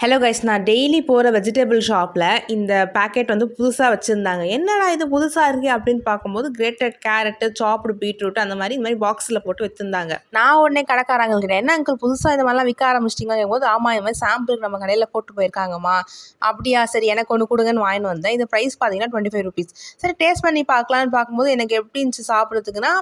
Hello guys நான் daily போகிற vegetable ஷாப்பில் இந்த பேக்கெட் வந்து புதுசாக வச்சுருந்தாங்க. என்னடா இது புதுசாக இருக்குது அப்படின்னு பார்க்கும்போது கிரேட்டட் கேரட்டு சாப்டு பீட்ரூட் அந்த மாதிரி இந்த மாதிரி பாக்ஸில் போட்டு வச்சுருந்தாங்க. நான் உடனே கடைக்காரங்களுக்கு என்ன அங்கிள் புதுசாக இந்த மாதிரிலாம் விற்க ஆரம்பிச்சிட்டிங்க போது ஆமாம் இந்த மாதிரி சாம்பிள் நம்ம கடையில் போட்டு போயிருக்காங்கம்மா. அப்படியா சரி எனக்கு ஒன்று கொடுங்கன்னு வாங்கிட்டு வந்தேன். இந்த ப்ரைஸ் பார்த்தீங்கன்னா டுவெண்ட்டி ஃபைவ் ருபீஸ் சரி டேஸ்ட் பண்ணி பார்க்கலான்னு பார்க்கும்போது எனக்கு எப்படி இருந்துச்சு சாப்பிட்றதுக்குன்னா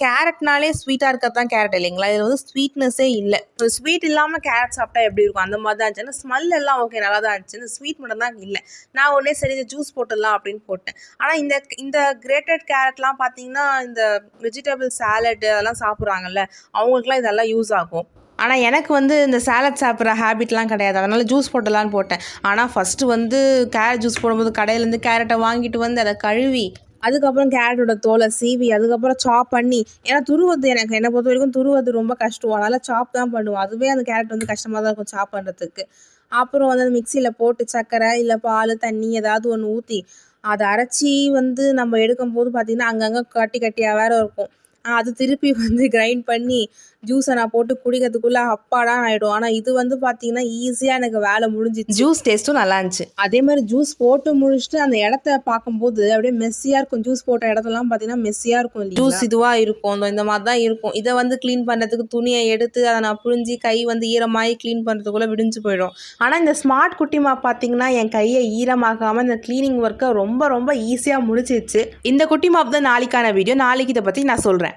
கேரட்னாலே ஸ்வீட்டாக இருக்கிறது தான் கேரட் இல்லைங்களா? இதில் வந்து ஸ்வீட்னஸே இல்லை. ஸ்வீட் இல்லாமல் கேரட் சாப்பிட்டா எப்படி இருக்கும்? அந்த மாதிரி தான் இருந்துச்சு. ஆனால் ஸ்மெல் எல்லாம் ஓகே நல்லா தான் இருந்துச்சு. இந்த ஸ்வீட் மட்டும் தான் இல்லை. நான் உடனே சரி இந்த ஜூஸ் போட்டுடலாம் அப்படின்னு போட்டேன். ஆனால் இந்த இந்த கிரேட்டட் கேரட்லாம் பார்த்தீங்கன்னா இந்த வெஜிடபிள் சாலட் அதெல்லாம் சாப்பிட்றாங்கல்ல அவங்களுக்குலாம் இதெல்லாம் யூஸ் ஆகும். ஆனால் எனக்கு வந்து இந்த சாலட் சாப்பிட்ற ஹேபிட்லாம் கிடையாது. அதனால் ஜூஸ் போட்டலான்னு போட்டேன். ஆனால் ஃபஸ்ட்டு வந்து கேரட் ஜூஸ் போடும்போது கடையிலேருந்து கேரட்டை வாங்கிட்டு வந்து அதை கழுவி அதுக்கப்புறம் கேரட்டோட தோலை சீவி அதுக்கப்புறம் சாப் பண்ணி ஏன்னா துருவது எனக்கு என்னை பொறுத்த வரைக்கும் துருவது ரொம்ப கஷ்டம். அதனால் சாப் தான் பண்ணுவோம். அதுவே அந்த கேரட் வந்து கஷ்டமாக தான் இருக்கும் சாப் பண்ணுறதுக்கு அப்புறம் வந்து அந்த மிக்சியில் போட்டு சர்க்கரை இல்லை பால் தண்ணி ஏதாவது ஒன்று ஊற்றி அதை அரைச்சி வந்து நம்ம எடுக்கும்போது பார்த்திங்கன்னா அங்கங்கே கட்டி கட்டியாக வேற இருக்கும். அது திருப்பி வந்து கிரைண்ட் பண்ணி ஜூஸை நான் போட்டு குடிக்கிறதுக்குள்ளே அப்பாடா ஆகிடும் ஆனால் இது வந்து பார்த்தீங்கன்னா ஈஸியாக எனக்கு வேலை முடிஞ்சிச்சு. ஜூஸ் டேஸ்ட்டும் நல்லா இருந்துச்சு. அதே மாதிரி ஜூஸ் போட்டு முடிச்சுட்டு அந்த இடத்த பார்க்கும்போது அப்படியே மெஸ்ஸியாக இருக்கும். ஜூஸ் போட்ட இடத்துலலாம் பார்த்தீங்கன்னா மெஸ்ஸியாக இருக்கும் ஜூஸ் இதுவாக இருக்கும். இந்த- இந்த மாதிரி தான் இருக்கும். இதை வந்து க்ளீன் பண்ணுறதுக்கு துணியை எடுத்து அதை நான் புழிஞ்சி கை வந்து ஈரமாகி க்ளீன் பண்ணுறதுக்குள்ளே விடிஞ்சு போயிடும். ஆனால் இந்த ஸ்மார்ட் குட்டி மாப் பார்த்தீங்கன்னா என் கையை ஈரமாகாமல் இந்த க்ளீனிங் ஒர்க்கை ரொம்ப ரொம்ப ஈஸியாக முடிச்சிச்சு. இந்த குட்டி மாப் தான் நாளைக்கான வீடியோ நாளைக்கு இதை பற்றி நான் சொல்கிறேன்